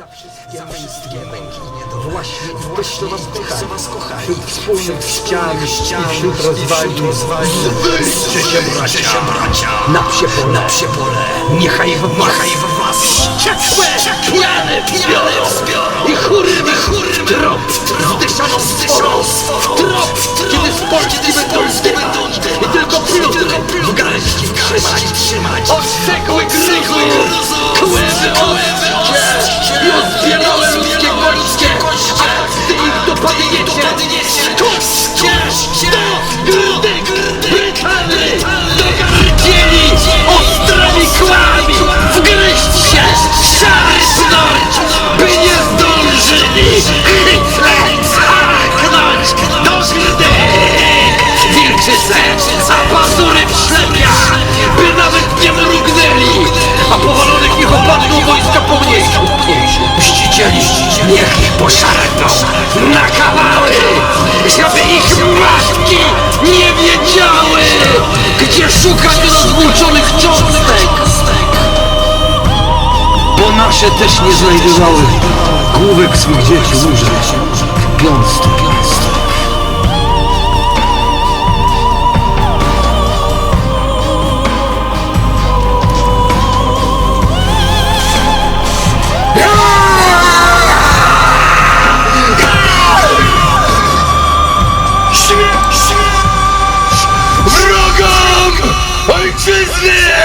za wszystkie męskie męki. Właśnie i tych, co was kochają Wśród wspólnych ścian i wśród rozwalin Wyjście się bracia. Na psie pole, na psie pole. Niechaj w was, niechaj w was Ciekłe piany wzbiorą. I chórymy, chórymy Trop, zdyszaną sforą W trop, kiedy z Polski będą niech ich poszarpną Na kawały Żeby ich matki nie wiedziały Gdzie szukać rozwłóczonych cząstek. Bo nasze też nie znajdowały. Główek swych dzieci umrzeć Piąstek Mężczyzny!